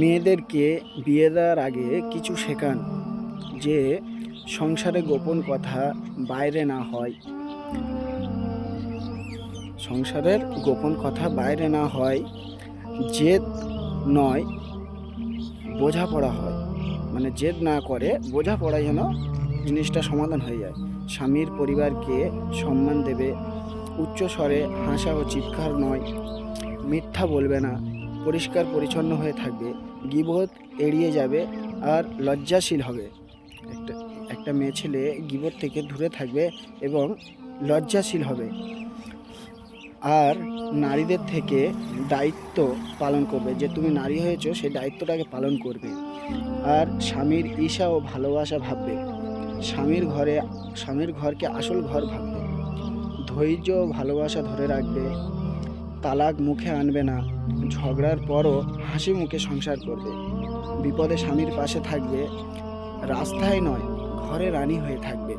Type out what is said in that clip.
মেয়েদেরকে বিয়ে দেওয়ার আগে কিছু শেখান, যে সংসারে গোপন কথা বাইরে না হয়। সংসারের গোপন কথা বাইরে না হয়, জেদ নয়, বোঝাপড়া হয়। মানে জেদ না করে বোঝাপড়া যেন জিনিসটা সমাধান হয়ে যায়। স্বামীর পরিবারকে সম্মান দেবে উচ্চ স্বরে হাসা ও চিৎকার নয়, মিথ্যা বলবে না। পরিষ্কার পরিচ্ছন্ন হয়ে থাকবে গিবোধ এড়িয়ে যাবে আর লজ্জাশীল হবে। একটা একটা মেয়ে ছেলে গিবোধ থেকে দূরে থাকবে এবং লজ্জাশীল হবে। আর নারীদের থেকে দায়িত্ব পালন করবে। যে তুমি নারী হয়েছো সেই দায়িত্বটাকে পালন করবে। আর স্বামীর ঈশা ও ভালোবাসা ভাববে। স্বামীর ঘরে, স্বামীর ঘরকে আসল ঘর ভাববে। ধৈর্য ভালোবাসা ধরে রাখবে। তালাক মুখে আনবে না। ঝগড়ার পরও হাসি মুখে সংসার করবে। বিপদে স্বামীর পাশে থাকবে, রাস্তায় নয়, ঘরে রানী হয়ে থাকবে।